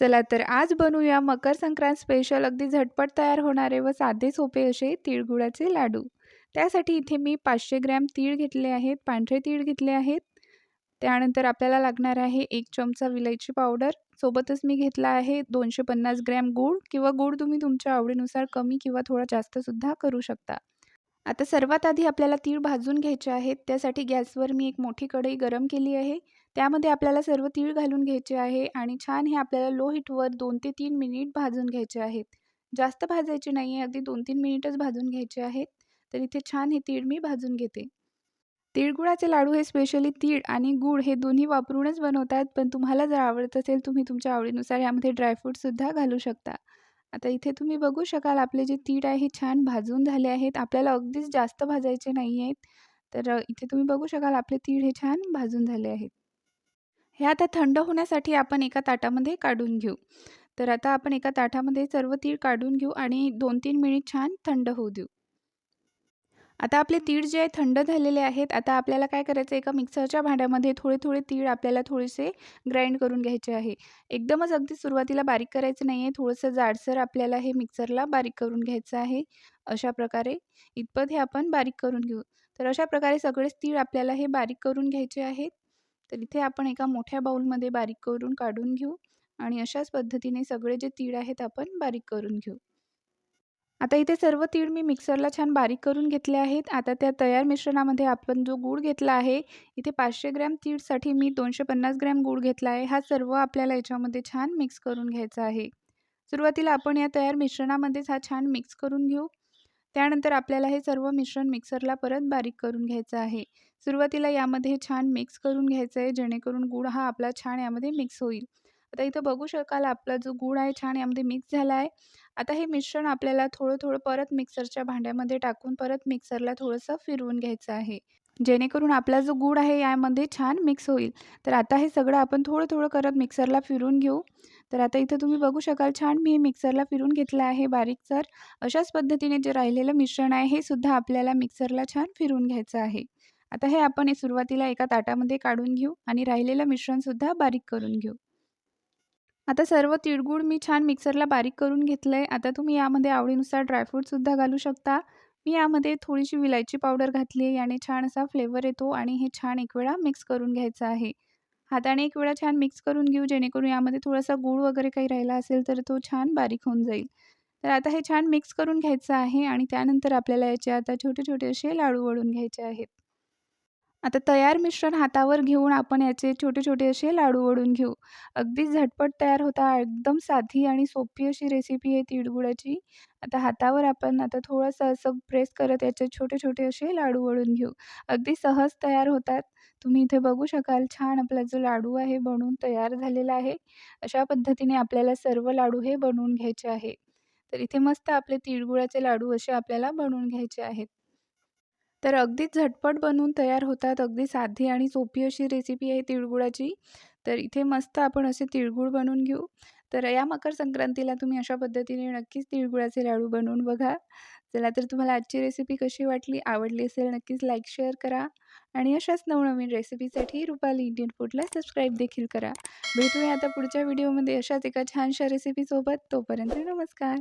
चला तर आज बनवूया मकर संक्रांत स्पेशल अगदी झटपट तयार होणारे व साधे सोपे असे तिळगुळाचे लाडू. त्यासाठी इथे मी पाचशे ग्रॅम तीळ घेतले आहेत पांढरे तीळ घेतले आहेत. त्यानंतर आपल्याला लागणार आहे एक चमचा विलायची पावडर सोबतच मी घेतला आहे दोनशे पन्नास ग्रॅम गूळ किंवा गूळ तुम्ही तुमच्या आवडीनुसार कमी किंवा थोडा जास्तसुद्धा करू शकता. आता सर्वात आधी आपल्याला तीळ भाजून घ्यायचे आहेत. त्यासाठी गॅसवर मी एक मोठी कढई गरम केली आहे. त्यामध्ये आपल्याला सर्व तीळ घालून घ्यायचे आहे आणि छान हे आपल्याला लो हीटवर दोन ते तीन मिनिट भाजून घ्यायचे आहेत. जास्त भाजायचे नाही आहे अगदी दोन तीन मिनिटच भाजून घ्यायचे आहेत. तर इथे छान हे तीळ मी भाजून घेते. तिळगुळाचे लाडू हे स्पेशली तीळ आणि गूळ हे दोन्ही वापरूनच बनवतात पण तुम्हाला जर आवडत असेल तुम्ही तुमच्या आवडीनुसार यामध्ये ड्रायफ्रूटसुद्धा घालू शकता. आता इथे तुम्ही बघू शकाल आपले जे तीळ आहे छान भाजून झाले आहेत. आपल्याला अगदीच जास्त भाजायचे नाही आहेत तर इथे तुम्ही बघू शकाल आपले तीळ हे छान भाजून झाले आहेत. हे आता थंड होण्यासाठी आपण एका ताटामध्ये काढून घेऊ. तर आता आपण एका ताटामध्ये सर्व तीळ काढून घेऊ आणि दोन तीन मिनिट छान थंड होऊ देऊ. आता आपले तीळ जे आहे थंड झालेले आहेत आता आपल्याला काय करायचं एका मिक्सरच्या भांड्यामध्ये थोडे थोडे तीळ आपल्याला थोडेसे ग्राइंड करून घ्यायचे आहे. एकदमच अगदी सुरुवातीला बारीक करायचं नाही आहे थोडंसं जाडसर आपल्याला हे मिक्सरला बारीक करून घ्यायचं आहे. अशा प्रकारे इतपत हे आपण बारीक करून घेऊ. तर अशा प्रकारे सगळेच तीळ आपल्याला हे बारीक करून घ्यायचे आहेत. तर इथे आपण एका मोठ्या बाऊलमध्ये बारीक करून काढून घेऊ आणि अशाच पद्धतीने सगळे जे तीळ आहेत आपण बारीक करून घेऊ. आता इथे सर्व तीळ मी मिक्सरला छान बारीक करून घेतले आहेत. आता त्या तयार मिश्रणामध्ये आपण जो गूळ घेतला आहे इथे पाचशे ग्रॅम तीळसाठी मी दोनशे पन्नास ग्रॅम गूळ घेतला आहे. हा सर्व आपल्याला याच्यामध्ये छान मिक्स करून घ्यायचा आहे. सुरुवातीला आपण या तयार मिश्रणामध्येच हा छान मिक्स करून घेऊ. त्यानंतर आपल्याला हे सर्व मिश्रण मिक्सरला परत बारीक करून घ्यायचं आहे. सुरुवातीला यामध्ये छान मिक्स करून घ्यायचं आहे जेणेकरून गूळ हा आपला छान यामध्ये मिक्स होईल. आता इथं बघू शकाल आपला जो गूळ आहे छान यामध्ये मिक्स झाला आहे. आता हे मिश्रण आपल्याला थोडं थोडं परत मिक्सरच्या भांड्यामध्ये टाकून परत मिक्सरला थोडंसं फिरवून घ्यायचं आहे. जेणेकरून आपला जो गूळ आहे यामध्ये छान मिक्स होईल. तर आता हे सगळं आपण थोडं थोडं करत मिक्सरला फिरून घेऊ. तर आता इथं तुम्ही बघू शकाल छान मी मिक्सरला फिरून घेतलं आहे बारीकसर अशाच पद्धतीने जे राहिलेलं मिश्रण आहे हे सुद्धा आपल्याला मिक्सरला छान फिरून घ्यायचं आहे. आता हे आपण हे सुरुवातीला एका ताटामध्ये काढून घेऊ आणि राहिलेलं मिश्रणसुद्धा बारीक करून घेऊ. आता सर्व तिळगूळ मी छान मिक्सरला बारीक करून घेतलं आहे आता तुम्ही यामध्ये आवडीनुसार ड्रायफ्रूटसुद्धा घालू शकता. मी यामध्ये थोडीशी विलायची पावडर घातली आहे याने छान असा फ्लेवर येतो आणि हे छान एक वेळा मिक्स करून घ्यायचं आहे. हाताने एक वेळा छान मिक्स करून घेऊ जेणेकरून यामध्ये थोडासा गूळ वगैरे काही राहिला असेल तर तो छान बारीक होऊन जाईल. तर आता हे छान मिक्स करून घ्यायचं आहे आणि त्यानंतर आपल्याला याचे आता छोटे छोटे असे लाडू वळून घ्यायचे आहेत. आता तयार मिश्रण हातावर घेऊन आपण याचे छोटे छोटे असे लाडू वळून घेऊ. अगदी झटपट तयार होता एकदम साधी आणि सोपी अशी रेसिपी आहे तिळगुळाची आता हातावर आपण आता थोडंसं असं प्रेस करत याचे छोटे छोटे असे लाडू वळून घेऊ. अगदी सहज तयार होतात. तुम्ही इथे बघू शकाल छान आपला जो लाडू आहे बनवून तयार झालेला आहे. अशा पद्धतीने आपल्याला सर्व लाडू हे बनवून घ्यायचे आहे. तर इथे मस्त आपले तिळगुळाचे लाडू असे आपल्याला बनवून घ्यायचे आहेत. तर अगदीच झटपट बनवून तयार होतात अगदी साधी आणि सोपी अशी रेसिपी आहे तिळगुळाची. तर इथे मस्त आपण असे तिळगुळ बनवून घेऊ. तर या मकर संक्रांतीला तुम्ही अशा पद्धतीने नक्कीच तिळगुळाचे लाडू बनवून बघा. चला तर तुम्हाला आजची रेसिपी कशी वाटली आवडली असेल नक्कीच लाईक शेअर करा. आणि अशाच नवनवीन रेसिपीसाठी रुपाली इंडियन फूडला सबस्क्राईब देखील करा. भेटूया आता पुढच्या व्हिडिओमध्ये अशाच एका छानशा रेसिपीसोबत तोपर्यंत नमस्कार.